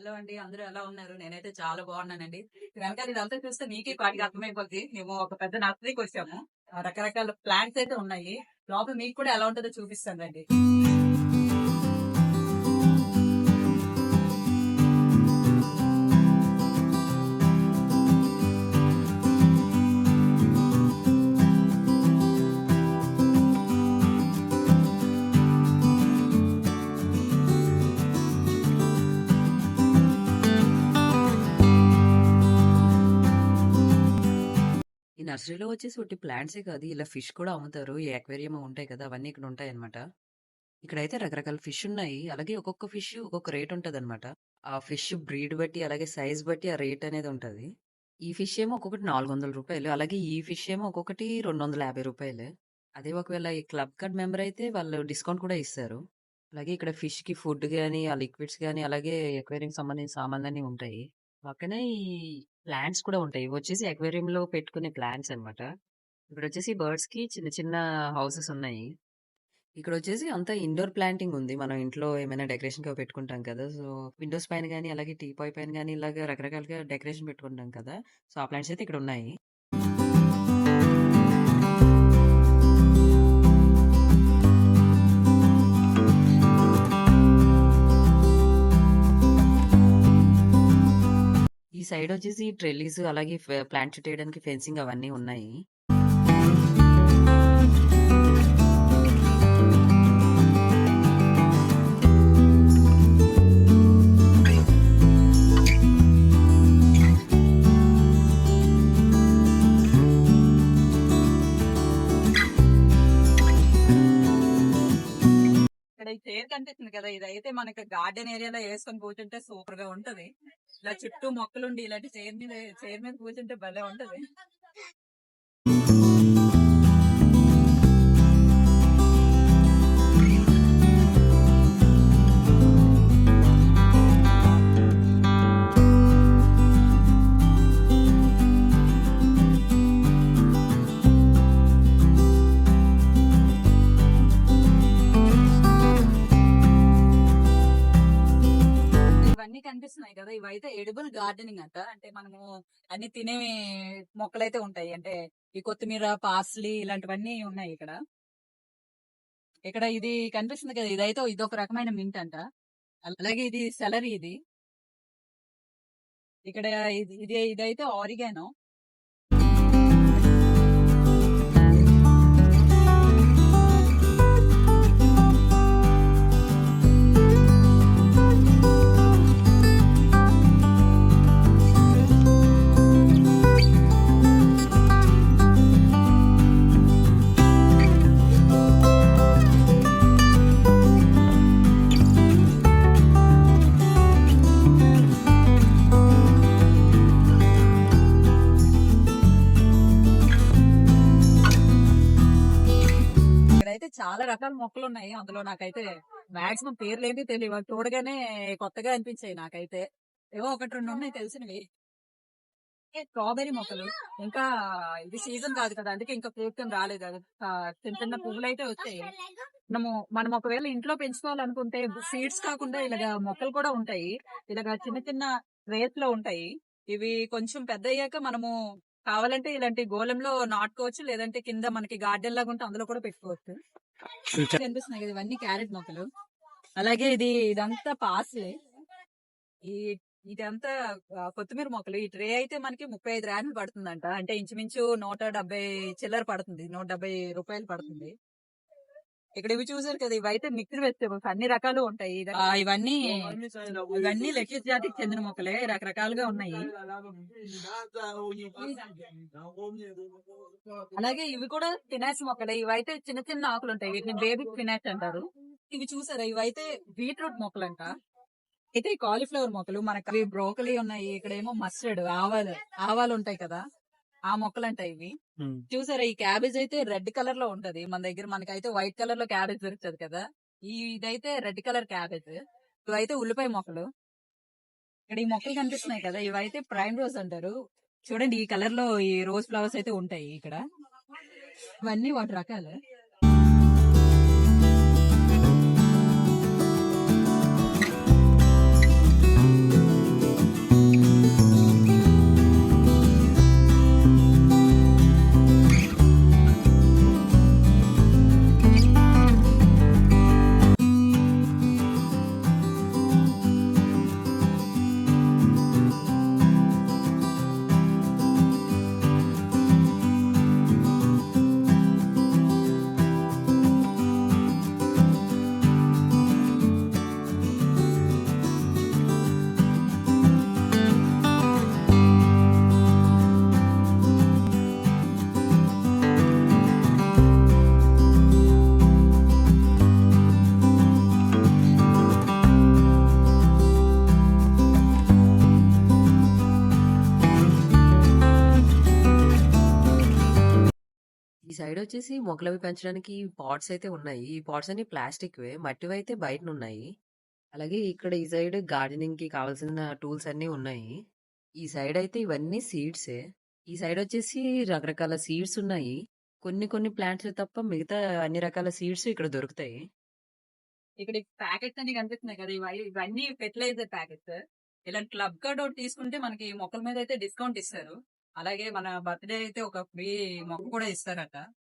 Hello అండి. అందరూ ఎలా ఉన్నారు? నేనైతే చాలా బాగున్నానండి. వెనకాల ఇదంతా చూస్తే నీకే పాటికి అర్థమైపోద్ది. మేము ఒక పెద్ద నర్సరీకి వచ్చాము. రకరకాల ప్లాంట్స్ అయితే ఉన్నాయి. లోపల మీకు కూడా ఎలా ఉంటుందో చూపిస్తాను రండి నర్సరీలో వచ్చేసి ఒకటి ప్లాంట్సే కాదు. ఇలా ఫిష్ కూడా అమ్ముతారు. ఈ అక్వేరియం ఉంటాయి కదా! అవన్నీ ఇక్కడ ఉంటాయి అనమాట ఇక్కడైతే రకరకాల ఫిష్ ఉన్నాయి. అలాగే ఒక్కొక్క ఫిష్ ఒక్కొక్క రేట్ ఉంటుంది అనమాట ఆ ఫిష్ బ్రీడ్ బట్టి అలాగే సైజ్ బట్టి ఆ రేట్ అనేది ఉంటుంది. ఈ ఫిష్ ఏమో ఒక్కొక్కటి నాలుగు వందల రూపాయలు. అలాగే ఈ ఫిష్ ఏమో ఒక్కొక్కటి రెండు వందల యాభై రూపాయలు. అదే ఒకవేళ ఈ క్లబ్ కార్డ్ మెంబర్ అయితే వాళ్ళు డిస్కౌంట్ కూడా ఇస్తారు. అలాగే ఇక్కడ ఫిష్కి ఫుడ్ కానీ ఆ లిక్విడ్స్ కానీ అలాగే ఎక్వేరియం సంబంధించిన సామాన్లన్నీ ఉంటాయి. పక్కనే ఈ ప్లాంట్స్ కూడా ఉంటాయి. ఇవి వచ్చేసి అక్వేరియంలో పెట్టుకునే ప్లాంట్స్ అన్నమాట. ఇక్కడ వచ్చేసి బర్డ్స్కి చిన్న చిన్న హౌసెస్ ఉన్నాయి. ఇక్కడ వచ్చేసి అంతా ఇండోర్ ప్లాంటింగ్ ఉంది. మనం ఇంట్లో ఏమైనా డెకరేషన్గా పెట్టుకుంటాం కదా! సో విండోస్ పైన కానీ అలాగే టీ పాయ్ పైన కానీ ఇలాగ రకరకాలుగా డెకరేషన్ పెట్టుకుంటాం కదా! సో ఆ ప్లాంట్స్ అయితే ఇక్కడ సైడ్ వచ్చేసి ట్రెల్లీస్ అలాగే ప్లాంట్ చుట్టేయడానికి ఫెన్సింగ్ అవన్నీ ఉన్నాయి. ఇక్కడ ఈ కనిపిస్తుంది కదా ఇదైతే మనకి గార్డెన్ ఏరియాలో వేసుకొని కూర్చుంటే సూపర్గా ఉంటది. ఇలా చుట్టూ మొక్కలుండి ఇలాంటి చైర్ మీద చైర్ మీద కూర్చుంటే భలే ఉంటది. ఉన్నాయి కదా! ఇవైతే ఎడిబుల్ గార్డెనింగ్ అంట. అంటే మనము అన్ని తినే మొక్కలైతే ఉంటాయి. అంటే ఈ కొత్తిమీర పార్స్లీ ఇలాంటివన్నీ ఉన్నాయి ఇక్కడ. ఇక్కడ ఇది కనిపిస్తుంది కదా! ఇదైతే ఇదొక రకమైన మింట్ అంట. అలాగే ఇది సెలరీ ఇది. ఇక్కడ ఇది ఇది ఇదైతే ఆరిగానో. ఇక్కడైతే చాలా రకాల మొక్కలు ఉన్నాయి అందులో నాకైతే మాక్సిమం పేర్లు ఏంటి తెలియదు చూడగానే కొత్తగా అనిపించాయి నాకైతే. ఏవో ఒకటి రెండు ఉన్నాయి తెలిసినవి. స్ట్రాబెరీ మొక్కలు. ఇంకా ఇది సీజన్ కాదు కదా అందుకే ఇంకా పూర్తి రాలేదు. చిన్న చిన్న పువ్వులు అయితే వచ్చాయి. మనము మనం ఒకవేళ ఇంట్లో పెంచుకోవాలనుకుంటే సీడ్స్ కాకుండా ఇలాగ మొక్కలు కూడా ఉంటాయి. ఇలాగ చిన్న చిన్న రేట్లో ఉంటాయి. ఇవి కొంచెం పెద్ద అయ్యాక మనము కావాలంటే ఇలాంటి గోళంలో నాటుకోవచ్చు లేదంటే కింద మనకి గార్డెన్ లాగా ఉంటే అందులో కూడా పెట్టుకోవచ్చు. కనిపిస్తున్నాయి కదా ఇవన్నీ క్యారెట్ మొక్కలు. అలాగే ఇది ఇదంతా పాస్లే. ఈ ఇదంతా కొత్తిమీర మొక్కలు. ఈ ట్రే అయితే మనకి ముప్పై ఐదు ర్యాన్లు పడుతుందంట. అంటే ఇంచుమించు నూట డెబ్బై చిల్లర పడుతుంది. నూట డెబ్బై రూపాయలు పడుతుంది. ఇక్కడ ఇవి చూసారు కదా ఇవైతే మిక్స్డ్ వెజిటేబుల్స్ అన్ని రకాలు ఉంటాయి. ఇవన్నీ ఇవన్నీ లెట్యూస్ జాతికి చెందిన మొక్కలే రకరకాలుగా ఉన్నాయి. అలాగే ఇవి కూడా ఫినాన్స్ మొక్కలే. ఇవైతే చిన్న చిన్న ఆకులు ఉంటాయి. వీటిని బేబీ ఫినాన్స్ అంటారు. ఇవి చూసారా? ఇవైతే బీట్రూట్ మొక్కలంట. అయితే ఈ కాలీఫ్లవర్ మొక్కలు మనకి బ్రోకలీ ఉన్నాయి ఇక్కడేమో మస్టర్డ్ ఆవాలు ఆవాలు ఉంటాయి కదా. ఆ మొక్కలు అంటాయి ఇవి చూసారా ఈ క్యాబేజ్ అయితే రెడ్ కలర్లో ఉంటది. మన దగ్గర మనకైతే వైట్ కలర్లో క్యాబేజ్ దొరుకుతుంది కదా. ఈ ఇదైతే రెడ్ కలర్ క్యాబేజ్. ఇవైతే ఉల్లిపాయ మొక్కలు. ఇక్కడ ఈ మొక్కలు కనిపిస్తున్నాయి కదా. ఇవైతే ప్రైమ్ రోజ్ అంటారు. చూడండి ఈ కలర్లో ఈ రోజ్ ఫ్లవర్స్ అయితే ఉంటాయి ఇక్కడ. ఇవన్నీ వాటి రకాలు. సైడ్ వచ్చేసి మొక్కలవి పెంచడానికి పాట్స్ అయితే ఉన్నాయి. ఈ పాట్స్ అన్ని ప్లాస్టిక్ మట్టివి అయితే బయట ఉన్నాయి అలాగే ఇక్కడ ఈ సైడ్ గార్డెనింగ్కి కావాల్సిన టూల్స్ అన్నీ ఉన్నాయి. ఈ సైడ్ అయితే ఇవన్నీ సీడ్సే. ఈ సైడ్ వచ్చేసి రకరకాల సీడ్స్ ఉన్నాయి. కొన్ని కొన్ని ప్లాంట్స్ తప్ప మిగతా అన్ని రకాల సీడ్స్ ఇక్కడ దొరుకుతాయి. ఇక్కడ ప్యాకెట్స్ అన్ని కనిపిస్తున్నాయి కదా! ఇవి ఇవన్నీ ఫెర్టిలైజర్ ప్యాకెట్స్. ఇలాంటి క్లబ్ కార్డ్ ఒకటి తీసుకుంటే మనకి మొక్కల మీద అయితే డిస్కౌంట్ ఇస్తారు. అలాగే మన బర్త్‌డే అయితే ఒక ఫ్రీ మొక్క కూడా ఇస్తారట.